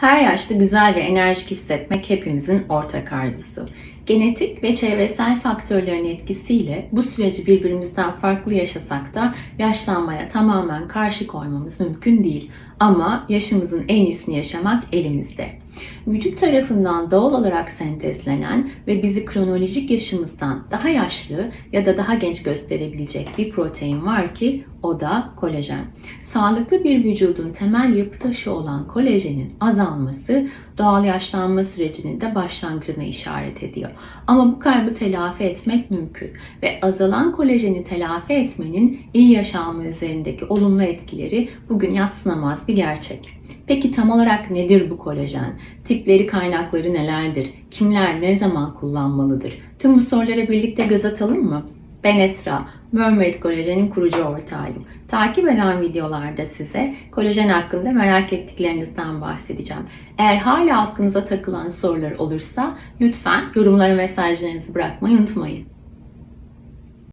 Her yaşta güzel ve enerjik hissetmek hepimizin ortak arzusu. Genetik ve çevresel faktörlerin etkisiyle bu süreci birbirimizden farklı yaşasak da yaşlanmaya tamamen karşı koymamız mümkün değil. Ama yaşımızın en iyisini yaşamak elimizde. Vücut tarafından doğal olarak sentezlenen ve bizi kronolojik yaşımızdan daha yaşlı ya da daha genç gösterebilecek bir protein var ki o da kolajen. Sağlıklı bir vücudun temel yapı taşı olan kolajenin azalması doğal yaşlanma sürecinin de başlangıcına işaret ediyor. Ama bu kaybı telafi etmek mümkün ve azalan kolajeni telafi etmenin iyi yaşanma üzerindeki olumlu etkileri bugün yatsınamaz bir gerçek. Peki tam olarak nedir bu kolajen? Tipleri, kaynakları nelerdir? Kimler ne zaman kullanmalıdır? Tüm bu sorulara birlikte göz atalım mı? Ben Esra, Mermaid Kolajen'in kurucu ortağıyım. Takip eden videolarda size kolajen hakkında merak ettiklerinizden bahsedeceğim. Eğer hala aklınıza takılan sorular olursa lütfen yorumlara mesajlarınızı bırakmayı unutmayın.